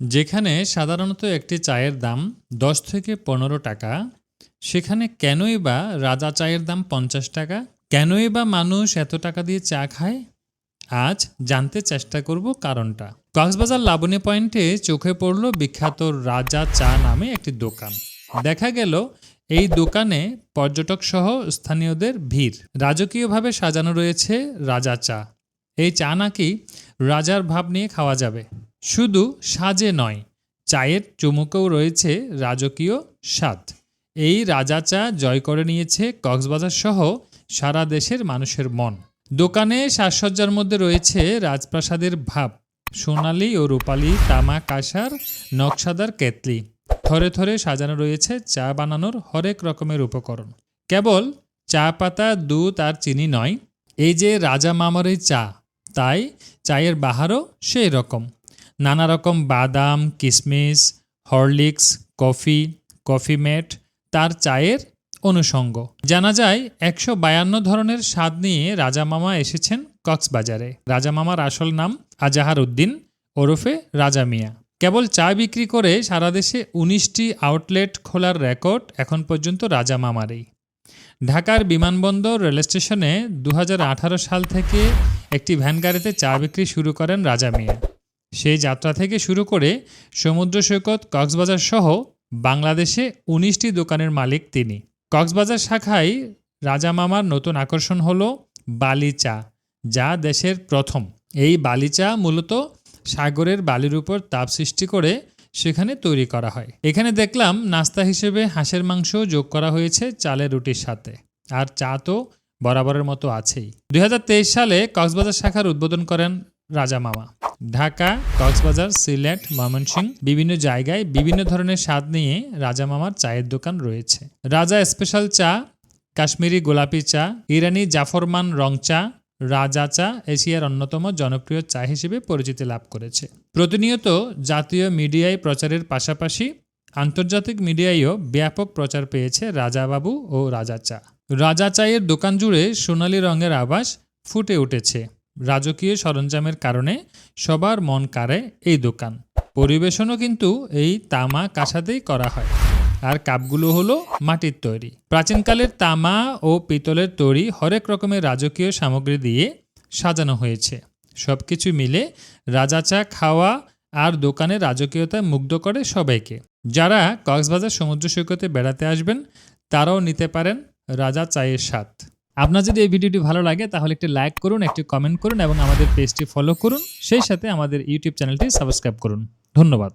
যেখানে সাধারণত একটি চায়ের দাম দশ থেকে পনেরো টাকা, সেখানে কেনই বা রাজা চায়ের দাম পঞ্চাশ টাকা? কেনই বা মানুষ এত টাকা দিয়ে চা খায়? আজ জানতে চেষ্টা করব কারণটা। কক্সবাজার লাবণী পয়েন্টে চোখে পড়ল বিখ্যাত রাজা চা নামে একটি দোকান। দেখা গেল, এই দোকানে পর্যটক সহ স্থানীয়দের ভিড়। রাজকীয়ভাবে সাজানো রয়েছে রাজা চা। এই চা নাকি রাজার ভাব নিয়ে খাওয়া যাবে। শুধু সাজে নয়, চায়ের চুমুকেও রয়েছে রাজকীয় স্বাদ। এই রাজা চা জয় করে নিয়েছে কক্সবাজার সহ সারা দেশের মানুষের মন। দোকানে সাজসজ্জার মধ্যে রয়েছে রাজপ্রাসাদের ভাব, সোনালি ও রূপালি তামা কাঁসার নকশাদার কেতলি থরে থরে সাজানো রয়েছে চা বানানোর হরেক রকমের উপকরণ। কেবল চা পাতা, দুধ আর চিনি নয়, এই যে রাজা মামার চা, তাই চায়ের বাহারও সেই রকম। নানা রকম বাদাম কিশমিশ হরলিক্স, কফি কফি মেট তার চায়ের অনুষঙ্গ। জানা যায়, একশো বায়ান্ন ধরনের স্বাদ নিয়ে রাজা মামা এসেছেন কক্সবাজারে। রাজা মামার আসল নাম আজাহার উদ্দিন ওরফে রাজা মিয়া। কেবল চা বিক্রি করে সারা দেশে উনিশটি আউটলেট খোলার রেকর্ড এখন পর্যন্ত রাজা মামারই। ঢাকার বিমানবন্দর রেল স্টেশনে দু হাজার আঠারো সাল থেকে একটি ভ্যান গাড়িতে চা বিক্রি শুরু করেন রাজা মিয়া। সেই যাত্রা থেকে শুরু করে সমুদ্র সৈকত, কক্সবাজার সহ বাংলাদেশে উনিশটি দোকানের মালিক তিনি। কক্সবাজার শাখায় রাজা মামার নতুন আকর্ষণ হলো বালি চা, যা দেশের প্রথম। এই বালি চা মূলত সাগরের বালির উপর তাপ সৃষ্টি করে সেখানে তৈরি করা হয়। এখানে দেখলাম নাস্তা হিসেবে হাঁসের মাংস যোগ করা হয়েছে চালের রুটির সাথে। আর চা তো বরাবরের মতো আছেই। দুই হাজার তেইশ সালে কক্সবাজার শাখার উদ্বোধন করেন রাজা মামা। ঢাকা, কক্সবাজার, সিলেট, ময়মনসিংহ বিভিন্ন জায়গায় বিভিন্ন ধরনের স্বাদ নিয়ে রাজা মামার চায়ের দোকান রয়েছে। রাজা স্পেশাল চা, কাশ্মীরি গোলাপি চা, ইরানি জাফরমান রং চা, রাজা চা এশিয়ার অন্যতম জনপ্রিয় চা হিসেবে পরিচিতি লাভ করেছে। প্রতিনিয়ত জাতীয় মিডিয়ায় প্রচারের পাশাপাশি আন্তর্জাতিক মিডিয়ায়ও ব্যাপক প্রচার পেয়েছে রাজাবাবু ও রাজা চা। রাজা চায়ের দোকান জুড়ে সোনালী রঙের আভাস ফুটে উঠেছে। রাজকীয় সরঞ্জামের কারণে সবার মন কাড়ে এই দোকান। পরিবেশনও কিন্তু এই তামা কাঁসাতেই করা হয়। আর কাপগুলো হলো মাটির তৈরি। প্রাচীনকালের তামা ও পিতলের তৈরি হরেক রকমের রাজকীয় সামগ্রী দিয়ে সাজানো হয়েছে। সব কিছু মিলে রাজা চা খাওয়া আর দোকানের রাজকীয়তা মুগ্ধ করে সবাইকে। যারা কক্সবাজার সমুদ্র সৈকতে বেড়াতে আসবেন, তারাও নিতে পারেন রাজা চায়ের স্বাদ। আপনার যদি এই ভিডিওটি ভালো লাগে, তাহলে একটি লাইক করুন, একটি কমেন্ট করুন এবং আমাদের পেজটি ফলো করুন। সেই সাথে আমাদের ইউটিউব চ্যানেলটি সাবস্ক্রাইব করুন। ধন্যবাদ।